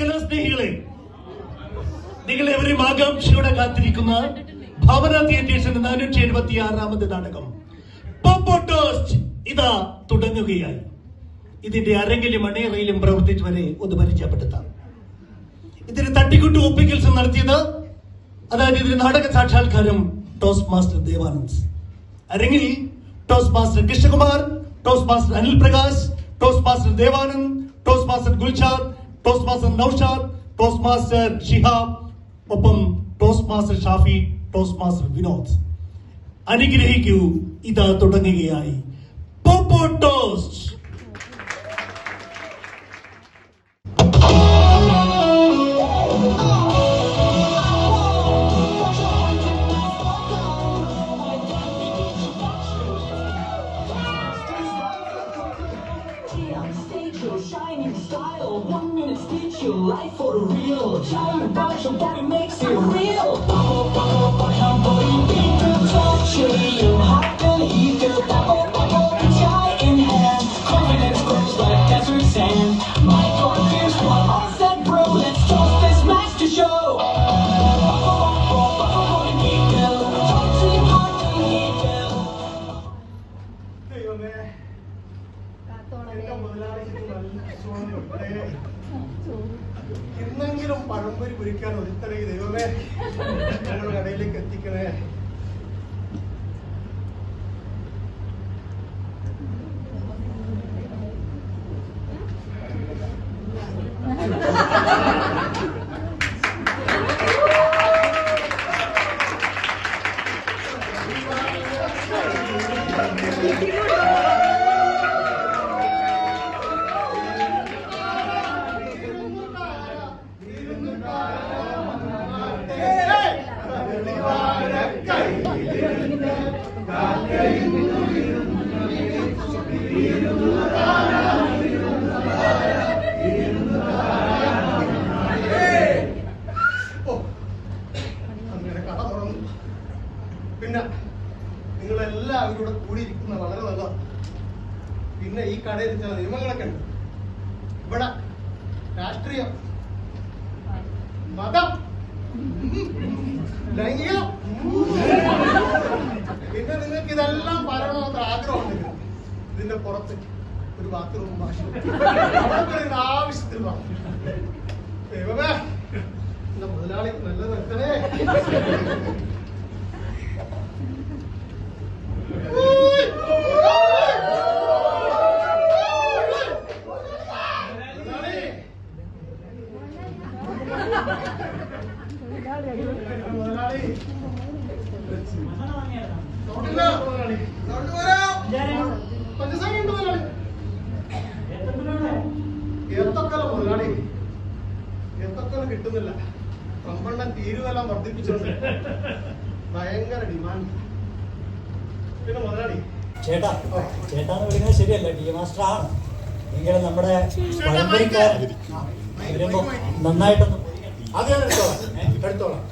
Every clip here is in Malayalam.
കലാസ്നേഹികളെ നിങ്ങൾ എവരും ആകാംക്ഷയോടെ കാത്തിരിക്കുന്ന ഭവന തിയേറ്റേഴ്സിന്റെ നാനൂറ്റി എഴുപത്തി ആറാമത് നാടകം ഇതാ തുടങ്ങുകയായി. ഇതിന്റെ അരങ്ങിലും അണയറയിലും പ്രവർത്തിച്ചവരെ ഒന്ന് പരിചയപ്പെടുത്താം. ഇതിന് തട്ടിക്കൂട്ട് ഒപ്പിക്കൽസ് നടത്തിയത് അതായത് ഇതിന് നാടക സാക്ഷാത്കാരം ടോസ് മാസ്റ്റർ ദേവാനന്ദ്. അരങ്ങിൽ toastmaster Krishnakumar toastmaster Anil Prakash toastmaster Devanand toastmaster Gulshad Toastmaster Naushad, Toastmaster Shihab, Opam, Toastmaster Shafi, Toastmaster Vinod. Anigrehi क्यों ida todangi गया Popo Toast! gotta make കടയിൽ ചില നിയമങ്ങളൊക്കെ ഉണ്ട് ഇവിടെ രാഷ്ട്രീയം മതം പിന്നെ നിങ്ങൾക്ക് ഇതെല്ലാം പറയണമെന്ന് ആഗ്രഹമുണ്ടെങ്കിൽ ഇതിന്റെ പുറത്ത് ഒരു ബാത്റൂം ഭാഷ ആവശ്യത്തിൽ പറഞ്ഞു മുതലാളി നല്ല നിർത്തണേ മുതലാളി സൗണ്ടില്ല മുതലാളി സൗണ്ട് പോരാ പഞ്ചസാര ഉണ്ട് മുതലാളി ഏത്തക്കല മുതലാളി ഏത്തക്കല കിട്ടുന്നില്ല. കമ്പണ്ണൻ തീരുവെല്ലാം വർദ്ധിപ്പിച്ചിട്ടുണ്ട് ഭയങ്കര ഡിമാൻഡ് പിന്നെ മുതലാളി. ചേട്ടാ ചേട്ടാന്ന് വിളിക്കുന്നത് ശരിയല്ല ഡി മാസ്റ്റർ ആണ്. എങ്കിലും നമ്മുടെ വരുമ്പോ നന്നായിട്ടൊന്ന് അത് എടുത്തോളാം. എടുത്തോളാം.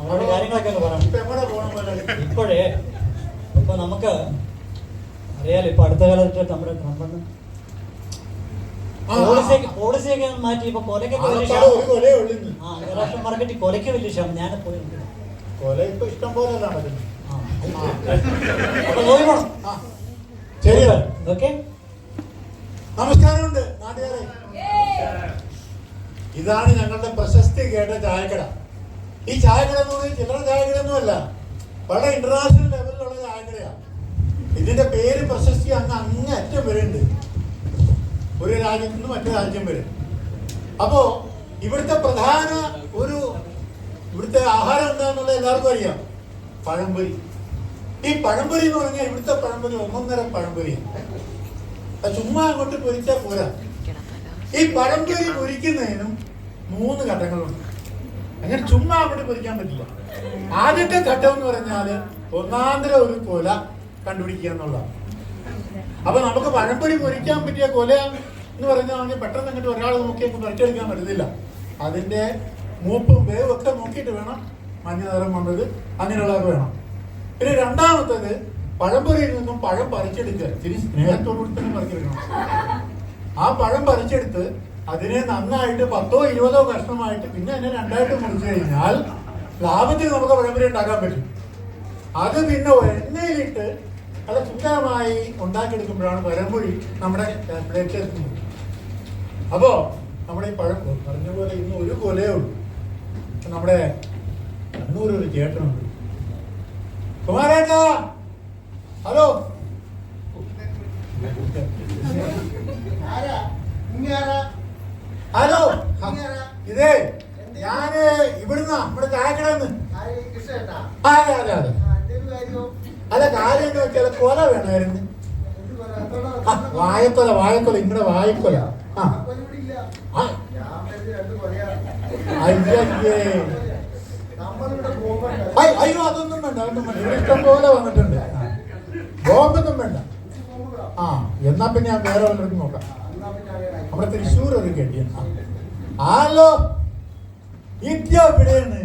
അവരോട് കാര്യങ്ങളൊക്കെ ഒന്ന് ഇപ്പോഴേ ഇപ്പൊ നമുക്ക് അറിയാലോ ഇപ്പൊ അടുത്ത കാലത്ത് നമ്മുടെ ആ, പോളിസിയൊക്കെ പോളിസിയൊക്കെ മാറ്റി. ഇപ്പൊ കൊലക്കൊക്കെ വലിയ ആകപ്പാടെ ഒരു ക്ഷാമം. കൊലയേ ഉള്ളൂ ഇന്ന്. ആ അന്താരാഷ്ട്ര മാർക്കറ്റിൽ കൊലയ്ക്ക് വലിയ ക്ഷാമം. ഞാൻ പോയി കൊല ഇപ്പൊ ഇഷ്ടം പോലെ നടക്കുന്നു. ആ അപ്പൊ നോക്കണം ആ, ശരി. ഓക്കെ. നമസ്കാരമുണ്ട് നാട്ടുകാരെ. ഇതാണ് ഞങ്ങളുടെ പ്രശസ്തി കേട്ട ചായക്കട. ഈ ചായക്കട എന്ന് പറഞ്ഞാൽ ചില്ലറ ചായക്കടയൊന്നുമല്ല വളരെ ഇന്റർനാഷണൽ ലെവലിലുള്ള ചായക്കടയാണ് ഇതിന്റെ പേര് പ്രശസ്തി അങ്ങ് അങ്ങ് അറ്റം വരെ ഉണ്ട് ഒരു രാജ്യത്ത് നിന്ന് മറ്റു രാജ്യം വരെ. അപ്പോ ഇവിടുത്തെ പ്രധാന ഒരു ഇവിടുത്തെ ആഹാരം എന്താണെന്നുള്ളത് എല്ലാവർക്കും അറിയാം. പഴംപൊരി. ഈ പഴംപൊരി എന്ന് പറഞ്ഞാൽ ഇവിടുത്തെ പഴംപൊരി ഒന്നൊന്നര പഴംപൊരിയാണ്. ചുമ്മാ അങ്ങോട്ട് പൊരിച്ചാൽ പോരാ. ഈ പഴംപൊരി പൊരിക്കുന്നതിനും മൂന്ന് ഘട്ടങ്ങളുണ്ട്. അങ്ങനെ ചുമ്മാ അങ്ങോട്ട് പൊരിക്കാൻ പറ്റില്ല. ആദ്യത്തെ ഘട്ടം എന്ന് പറഞ്ഞാൽ ഒന്നാന്തര ഒരു കൊല കണ്ടുപിടിക്കുക എന്നുള്ളതാണ്. അപ്പൊ നമുക്ക് പഴംപൊരി പൊരിക്കാൻ പറ്റിയ കൊല എന്ന് പറഞ്ഞാണെങ്കിൽ പെട്ടെന്ന് അങ്ങോട്ട് ഒരാൾ നോക്കി അങ്ങ് പറിച്ചെടുക്കാൻ പറ്റത്തില്ല. അതിന്റെ മൂപ്പും വേവും ഒക്കെ നോക്കിയിട്ട് വേണം മഞ്ഞ നിറം വന്നത്. അങ്ങനെയുള്ളതൊക്കെ വേണം. പിന്നെ രണ്ടാമത്തത് പഴംപൊരിയിൽ നിന്നും പഴം പറിച്ചെടുക്കുക. ഇത്തിരി സ്നേഹത്തോടു കൂടി തന്നെ പറിച്ചെടുക്കണം. ആ പഴം പറിച്ചെടുത്ത് അതിനെ നന്നായിട്ട് പത്തോ ഇരുപതോ കഷ്ണമായിട്ട് പിന്നെ അതിനെ രണ്ടായിട്ട് മുറിച്ചു കഴിഞ്ഞാൽ ലാഭത്തിൽ നമുക്ക് പഴംപൊരി ഉണ്ടാക്കാൻ പറ്റും. അത് പിന്നെ എണ്ണയിലിട്ട് നല്ല സുന്ദരമായി ഉണ്ടാക്കിയെടുക്കുമ്പോഴാണ് പഴംപൊരി നമ്മുടെ പ്ലേറ്റിൽ എത്തുന്നത് അപ്പോ നമ്മുടെ ഈ പഴം പറഞ്ഞ പോലെ ഇന്ന് ഒരു കൊലയേ ഉള്ളൂ. നമ്മുടെ കണ്ണൂർ ഒരു ചേട്ടനുണ്ട്. കുമാരേട്ടാ ഹലോ. ഹലോ. ഇതേ ഞാൻ ഇവിടുന്ന നമ്മുടെ ചായക്കടന്ന് അതെ അതെ അതെ. അല്ല കാര്യം വെച്ചാൽ കൊല വേണമായിരുന്നു. വായക്കൊല വായക്കൊല ഇങ്ങനെ വായക്കൊല. അയ്യേ അയ്, അയ്യോ അതൊന്നും വേണ്ട അതൊന്നും വേണ്ട. ഇഷ്ടം പോലെ വന്നിട്ടുണ്ട്. ബോംബൊന്നും വേണ്ട. ആ എന്നാ പിന്നെ ഞാൻ വേറെ വല്ലവർക്കും നോക്കാം. നമ്മുടെ തൃശ്ശൂർ ഒരു കെട്ടിയ ആലോ ഇദ്യ എവിടെയാണ്?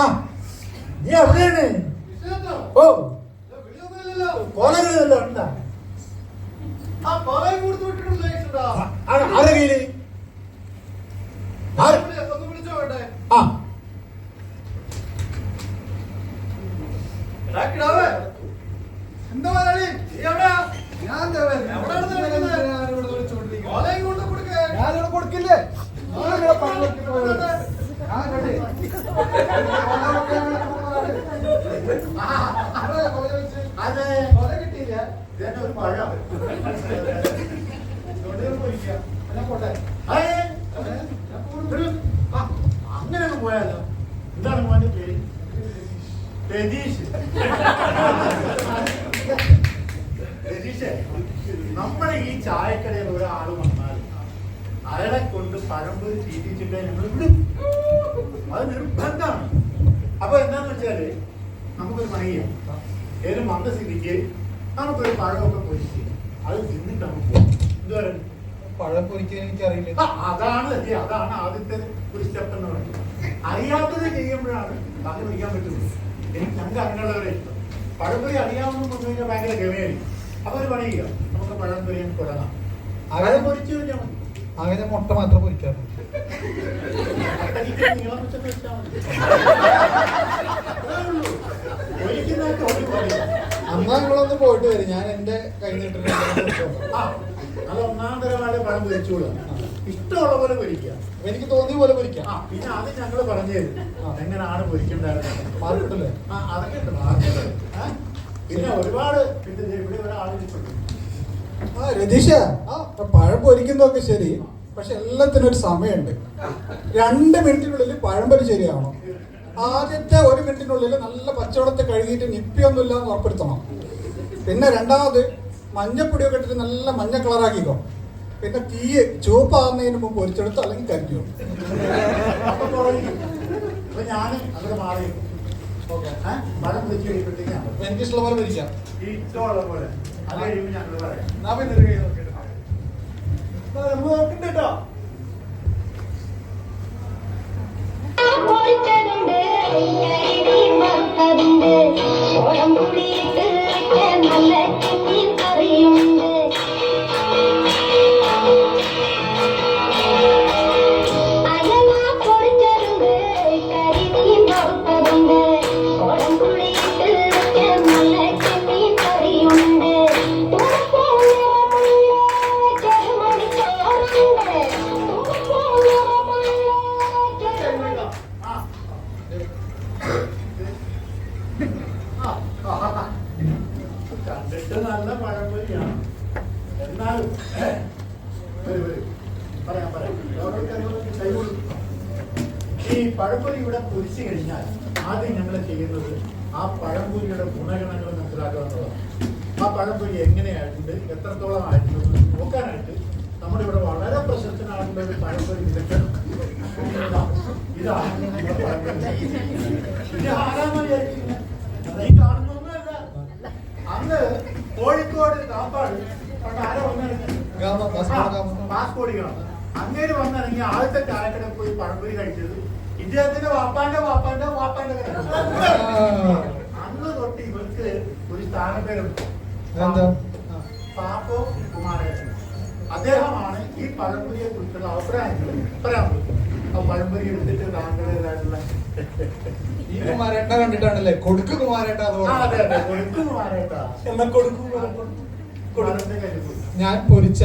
ആ നീ എവിടെയാണ്? ഓ. കോളേജിലല്ലോ ഉണ്ടാ ആരുടെ കയ്യിൽ? ആ. ഞാനിവിടെ കൊടുക്കില്ലേ? ആ, അങ്ങനെ അങ്ങ് പോയാലോ? എന്താണ് മോന്റെ പേര്? രതീഷ്. രതീഷേ നമ്മുടെ ഈ ചായക്കടയിൽ ഒരാൾ വന്നാൽ അയാളെ കൊണ്ട് പഴമ്പൊരി ചീറ്റിച്ചിട്ട് ഞങ്ങൾ വിടും. അത് നിർബന്ധമാണ്. അപ്പൊ എന്താന്ന് വെച്ചാൽ നമുക്കൊരു പണി ചെയ്യാം ഏത് മന്ദസ്ഥിതിക്ക് നമുക്കൊരു പഴമൊക്കെ പൊരിച്ച്. അത് തിന്നിട്ട് നമുക്ക് പോകും പഴം പൊരിക്കാൻ എനിക്കറിയില്ല. അറിയില്ല അതാണ് അതാണ് ആദ്യത്തെ ഒരു സ്റ്റെപ്പ് എന്ന് പറയുന്നത്. അറിയാത്തത് ചെയ്യുമ്പോഴാണ് പഴം പൊരിക്കാൻ പറ്റുള്ളൂ. എനിക്ക് ഞങ്ങൾക്ക് അങ്ങനെയുള്ളവരെ ഇഷ്ടം. പഴംപൊരി അറിയാവുന്ന പറഞ്ഞു കഴിഞ്ഞാൽ ഭയങ്കര ഗമയായിരിക്കും. അപ്പൊ ഒരു പണി ചെയ്യാം നമുക്ക് പഴംപൊരി തുടങ്ങാം അങ്ങനെ പൊരിച്ചു കഴിഞ്ഞാൽ മതി. അങ്ങനെ മുട്ട മാത്രം പൊരിക്കാറ്. പൊരിക്കുന്നതൊക്കെ ഒരു. അന്നാ നിങ്ങളൊന്ന് പോയിട്ട് വരും. ഞാൻ എന്റെ കൈ നീട്ടിട്ട് ആ, അത് ഒന്നാം തരമായിട്ട് പഴം പൊരിച്ചോളൂ ഇഷ്ടമുള്ള പോലെ പൊരിക്കാം എനിക്ക് തോന്നിയ പോലെ പൊരിക്കാം. ആ പിന്നെ അത് ഞങ്ങൾ പറഞ്ഞു തരും. എങ്ങനെയാണ് പൊരിക്കേണ്ടത് മാർക്കിട്ടല്ലേ ആ, അതൊക്കെ ഉണ്ട് മാർക്കറ്റ്. പിന്നെ ഒരുപാട് പിന്നെ ഇവിടെ ഒരാളിരിപ്പുണ്ട് ആ രതീഷ ആ പഴം പൊരിക്കുന്നതൊക്കെ ശരി പക്ഷെ എല്ലാത്തിനും ഒരു സമയമുണ്ട്. രണ്ട് മിനിറ്റിനുള്ളിൽ പഴം പൊരി ശരിയാവണം. ആദ്യത്തെ ഒരു മിനിറ്റിനുള്ളിൽ നല്ല പച്ചവെള്ളത്തിൽ കഴുകിയിട്ട് നിപ്പിയൊന്നുമില്ല എന്ന് ഉറപ്പെടുത്തണം. പിന്നെ രണ്ടാമത് മഞ്ഞപ്പൊടിയൊക്കെ ഇട്ടിട്ട് നല്ല മഞ്ഞ കളറാക്കിക്കോ. പിന്നെ തീ ചുവപ്പാകുന്നതിന് മുമ്പ് പൊരിച്ചെടുത്ത് അല്ലെങ്കിൽ കരിഞ്ഞു. അപ്പൊ ഞാൻ അങ്ങോട്ട് മാറി. എനിക്കിഷ്ടമുള്ള പോലെ പറയാം. ഞാൻ പിന്നെ ഒരു കൈ നോക്കിയിട്ട് ആ, നമ്മൾ നോക്കണ്ട കേട്ടോ പഴംപൊരി ഇവിടെ പൊരിച്ചു കഴിഞ്ഞാൽ ആദ്യം ഞങ്ങൾ ചെയ്യുന്നത് ആ പഴംപൊരിയുടെ ഗുണഗണങ്ങൾ മനസ്സിലാക്കുക എന്നുള്ളതാണ് ആ പഴംപൊരി എങ്ങനെയായിട്ടുണ്ട് എത്രത്തോളം ആയിട്ടുണ്ട് നോക്കാനായിട്ട് നമ്മുടെ ഇവിടെ വളരെ പ്രശസ്തനായിട്ടുള്ള ഒരു പഴംപൊരി വിദഗ്ധൻ ഇതാ. ഇതാണ്. ഇത് ഈ കാണുന്നൊന്നുമല്ല അന്ന് കോഴിക്കോട് കാപ്പാട് ആരാ വന്നിറങ്ങി ഗാമ, കാസർഗോഡ് പാസ്പോർട്ട് അങ്ങേര് വന്നിറങ്ങി ആദ്യത്തെ ചായക്കട പോയി പഴംപൊരി കഴിച്ചത് ഇദ്ദേഹത്തിന്റെ വാപ്പാന്റെ വാപ്പാന്റെ വാപ്പാന്റെ. അന്ന് തൊട്ട് ഇവർക്ക് ഒരു എന്താ? പാപ്പോ കുമാരേട്ടൻ. അദ്ദേഹമാണ് ഈ പഴംപൊരിയെ കുറിച്ചുള്ള അഭിപ്രായങ്ങൾ. ആ പഴംപൊരി എടുത്തിട്ട് ഈ കുമാരേട്ട കണ്ടിട്ടാണല്ലേ? കൊടുക്ക് കുമാരേട്ട അതെ അതെ. എന്നാ കൊടുക്കും. ഞാൻ പൊരിച്ച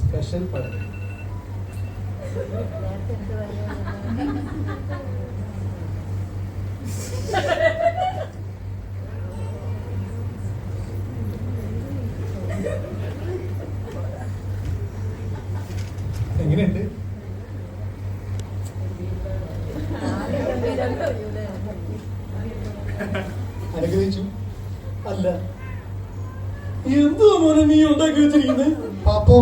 സ്പെഷ്യൽ പഴം. എങ്ങനെയുണ്ട്? അനുഗ്രഹിച്ചു? അല്ല. എന്തോ മോനെ നീ ഉണ്ടാക്കി വെച്ചിരിക്കുന്നത് പാപ്പോ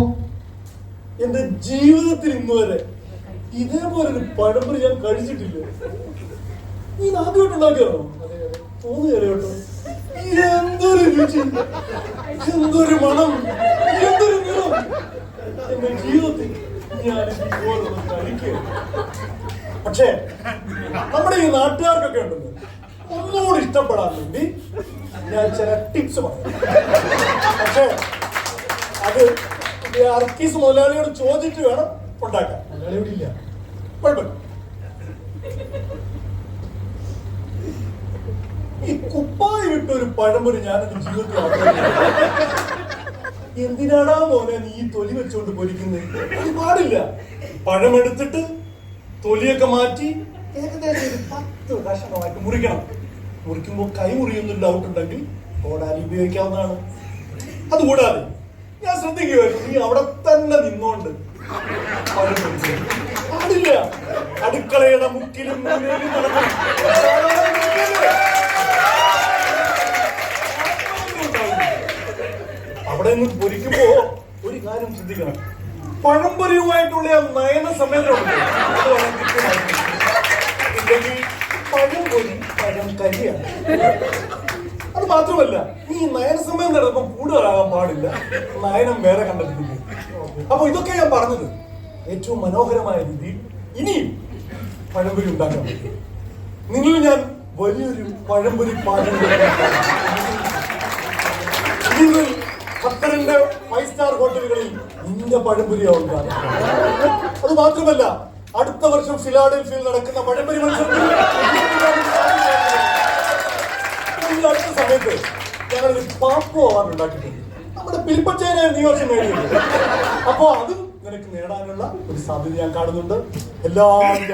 എന്റെ ജീവിതത്തിൽ ഇന്ന് വരെ ഇതേപോലെ ഒരു പഴംപൊരി ഞാൻ കഴിച്ചിട്ടില്ല. ഇത് ആദ്യമായിട്ട് ഉണ്ടാക്കിയാണോ തോന്നുകയല്ലേ കേട്ടോ. എന്തൊരു രുചി. എന്തൊരു മണം. എന്തൊരു നിറം. എന്റെ ജീവിതത്തിൽ ഞാൻ ഇതുപോലെ കഴിക്കുക പക്ഷേ നമ്മുടെ ഈ നാട്ടുകാർക്കൊക്കെ ഉണ്ടല്ലോ. ഒന്നുകൂടി ഇഷ്ടപ്പെടാൻ വേണ്ടി ഞാൻ ചില ടിപ്സ് പറയാം. പക്ഷേ അത് അർക്കീസ് മുതലാളിയോട് ചോദിച്ചിട്ട് വേണം ഉണ്ടാക്കാൻ. മുതലാളി ഇവിടെ ഇല്ല ഈ കുപ്പായി വിട്ട ഒരു പഴമൊരു ഞാൻ എന്റെ ജീവിതത്തിൽ. എന്തിനാടാ മോനെ നീ ഈ തൊലി വെച്ചോണ്ട് പൊരിക്കുന്നത് അത് പാടില്ല. പഴമെടുത്തിട്ട് തൊലിയൊക്കെ മാറ്റി ഏകദേശം പത്ത് കഷണമായിട്ട് മുറിക്കണം. മുറിക്കുമ്പോൾ കൈ മുറിയുന്നൊരു ഡൗട്ട് ഉണ്ടെങ്കിൽ ഓടാരി ഉപയോഗിക്കാവുന്നതാണ്. അതുകൂടാതെ ഞാൻ ശ്രദ്ധിക്കുമായിരുന്നു നീ അവിടെ തന്നെ നിന്നോണ്ട്. പാടില്ല അടുക്കളയുടെ മുക്കിലും അവിടെ നിന്ന് പൊരിക്കുമ്പോ ഒരു കാര്യം ശ്രദ്ധിക്കണം. പഴംപൊരിയുമായിട്ടുള്ള നയന സമയത്തുണ്ട്. പഴംപൊരി പഴം കരിയാണ്. മാത്രമല്ല ഈ നയന സമയം നടക്കുമ്പോൾ കൂടുതലാകാൻ പാടില്ല. നയനം വേറെ കണ്ടെത്തുന്നു അപ്പൊ ഇതൊക്കെ ഞാൻ പറഞ്ഞത് ഏറ്റവും മനോഹരമായ രീതിയിൽ ഇനിയും പഴംപൊരി ഉണ്ടാക്കാൻ നിങ്ങൾ ഞാൻ വലിയൊരു പഴംപൊരി പാചകം നിങ്ങൾ ഖത്തറിന്റെ ഫൈവ് സ്റ്റാർ ഹോട്ടലുകളിൽ നിന്റെ പഴംപൊരിയാവും കാണുക. അത് മാത്രമല്ല അടുത്ത വർഷം ഫിലാഡൽഫിയയിൽ നടക്കുന്ന പഴംപൊരി മത്സരത്തിൽ സമയത്ത് ഞങ്ങളൊരു പാപ്പു അവാർഡ് ഉണ്ടാക്കിയിട്ടുണ്ട് നമ്മുടെ പിൽപ്പച്ചേനെ നീ വർഷം നേടിയിട്ടുണ്ട്. അപ്പോ അതും നിനക്ക് നേടാനുള്ള ഒരു സാധ്യത ഞാൻ കാണുന്നുണ്ട്. എല്ലാ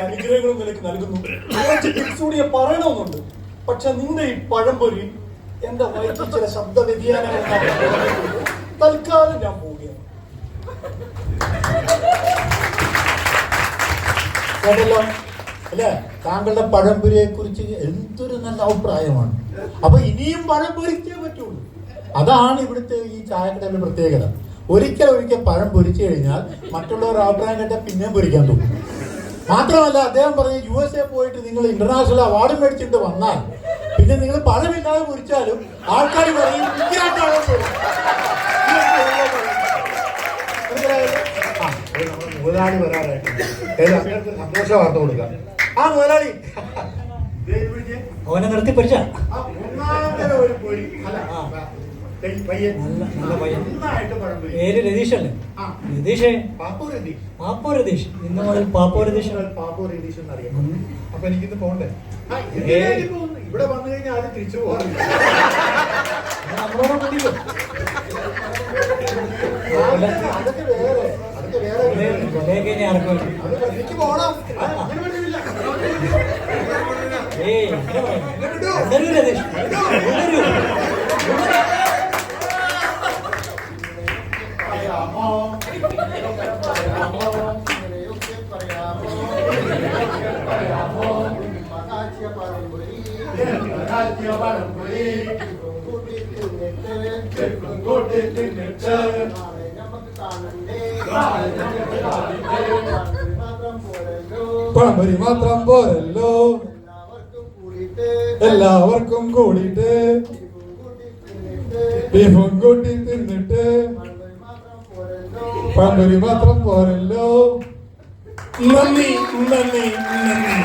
അനുഗ്രഹങ്ങളും നിനക്ക് നൽകുന്നു കുറച്ച് പറയണമെന്നുണ്ട്. പക്ഷെ നിന്റെ ഈ പഴംപൊരി എന്റെ വയറ്റിൽ ചില ശബ്ദ വ്യതിയാനങ്ങൾ തൽക്കാലം ഞാൻ പോവുകയാണ്. അല്ലേ? താങ്കളുടെ പഴംപുരിയെ കുറിച്ച് എന്തൊരു നല്ല അഭിപ്രായമാണ്. അപ്പൊ ഇനിയും പഴം പൊരിച്ചേ പറ്റുള്ളൂ. അതാണ് ഇവിടുത്തെ ഈ ചായക്കടയുടെ പ്രത്യേകത. ഒരിക്കൽ ഒരിക്കൽ പഴം പൊരിച്ചു കഴിഞ്ഞാൽ മറ്റുള്ളവർ അഭിപ്രായം കേട്ടാൽ പിന്നെയും പൊരിക്കാൻ തോന്നും. മാത്രമല്ല അദ്ദേഹം പറഞ്ഞു യു എസ് എ പോയിട്ട് നിങ്ങൾ ഇന്റർനാഷണൽ അവാർഡ് മേടിച്ചിട്ട് വന്നാൽ പിന്നെ നിങ്ങൾ പഴമില്ലാതെ പൊരിച്ചാലും ആൾക്കാർ പറയും സന്തോഷ വാർത്ത കൊടുക്കാം. ആ മുതലാളി. പിടിച്ചേ. നിർത്തി പൊരിച്ച പൊരി അല്ല. രതീഷേ. പാപ്പു രതീഷ്. പാപ്പോ രതീഷ്. ഇന്ന് മുതൽ പാപ്പോ രതീഷ്. പാപ്പു രതീഷ് എന്നറിയാം. അപ്പൊ എനിക്കിന്ന് പോണ്ടേ? ഇവിടെ വന്നു കഴിഞ്ഞാൽ ആരും തിരിച്ചു പോകാറില്ല നമ്മളോട് കൂടിയോ അതൊക്കെ വേറെ അതൊക്കെ വേറെ. എനിക്ക് പോണം. ആ, അങ്ങനെ പറ്റില്ല ഏയ് ഇങ്ങനെ പറയണ്ട. ഉണരൂ രതീഷ് ഉണരൂ. പറയാമോ പറയാമോ ഇങ്ങനെയൊക്കെ പറയാമോ പറയാമോ മഹാത്യ പഴംപൊരി മഹാത്യ പഴംപൊരി കൂട്ടി തിന്നിട്ട് കൂട്ടി തിന്നിട്ട് നാളെ നമുക്ക് കാണണ്ടേ നാളെ നമുക്ക് കാണണ്ടേ മാത്രം പോരല്ലോ എല്ലാവർക്കും കൂടിയിട്ട് ബീഫും കൂട്ടി തിന്നിട്ട് പണ്ടൊരു മാത്രം പോരല്ലോ. നന്ദി നന്ദി നന്ദി.